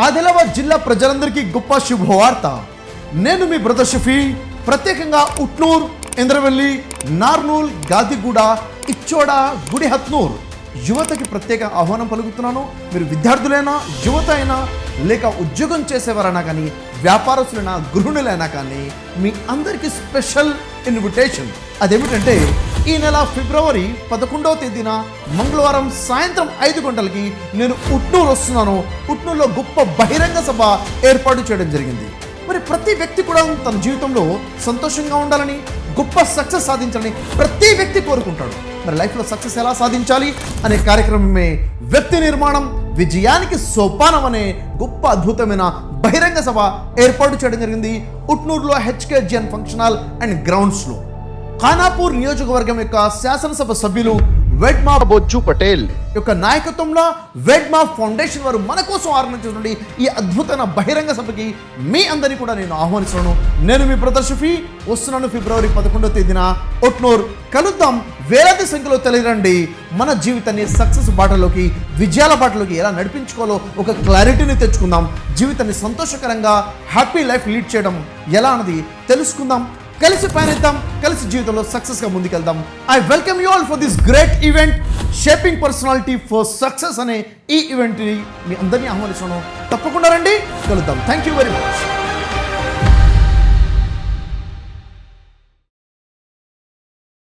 ఆదిలాబాద్ జిల్లా ప్రజలందరికీ గొప్ప శుభవార్త. నేను మీ బ్రదర్ షఫీ ప్రత్యేకంగా ఉట్నూర్ ఇంద్రవెల్లి నార్నూల్ గాదిగూడ ఇచ్చోడ గుడిహత్నూర్. యువతకి ప్రత్యేక ఆహ్వానం పలుకుతున్నాను. మీరు విద్యార్థులైనా యువత అయినా లేక ఉద్యోగం చేసేవారైనా కానీ వ్యాపారస్తులైనా గృహిణులైనా కానీ మీ అందరికీ స్పెషల్ ఇన్విటేషన్. అదేమిటంటే ఈ నెల ఫిబ్రవరి పదకొండవ తేదీన మంగళవారం సాయంత్రం ఐదు గంటలకి నేను ఉట్నూరు వస్తున్నాను. ఉట్నూరులో గొప్ప బహిరంగ సభ ఏర్పాటు చేయడం జరిగింది. మరి ప్రతి వ్యక్తి కూడా తన జీవితంలో సంతోషంగా ఉండాలని గొప్ప సక్సెస్ సాధించాలని ప్రతి వ్యక్తి కోరుకుంటాడు. మరి లైఫ్లో సక్సెస్ ఎలా సాధించాలి అనే కార్యక్రమమే వ్యక్తి నిర్మాణం. విజయానికి సోపానం అనే గొప్ప అద్భుతమైన బహిరంగ సభ ఏర్పాటు చేయడం జరిగింది. ఉట్నూరులో హెచ్కేజిఎన్ ఫంక్షన్ హాల్ అండ్ గ్రౌండ్స్లో ఖానాపూర్ నియోజకవర్గం యొక్క శాసనసభ సభ్యులు వెడ్మా బొజ్జు పటేల్. యొక్క నాయకత్వంలో వెడ్మా ఫౌండేషన్ వారు మన కోసం ఆరంభించినటువంటి ఈ అద్భుతమైన బహిరంగ సభకి మీ అందరినీ కూడా నేను ఆహ్వానిస్తున్నాను. నేను మీ బ్రదర్ వస్తున్నాను ఫిబ్రవరి పదకొండవ తేదీన ఒట్నూర్ కలుద్దాం. వేలాది సంఖ్యలో తెలియరండి మన జీవితాన్ని సక్సెస్ బాటలోకి విజయాల బాటలోకి ఎలా నడిపించుకోవాలో ఒక క్లారిటీని తెచ్చుకుందాం. జీవితాన్ని సంతోషకరంగా హ్యాపీ లైఫ్ లీడ్ చేయడం ఎలా అన్నది తెలుసుకుందాం. కలిసి పయనిద్దాం కలిసి జీవితంలో సక్సెస్గా ముందుకెళ్దాం. I welcome you all for this great event shaping personality for success అనే ఈ ఈవెంట్ మీ అందరినీ ఆహ్వానిస్తున్నాను. తప్పకుండా రండి కలుద్దాం. Thank you very much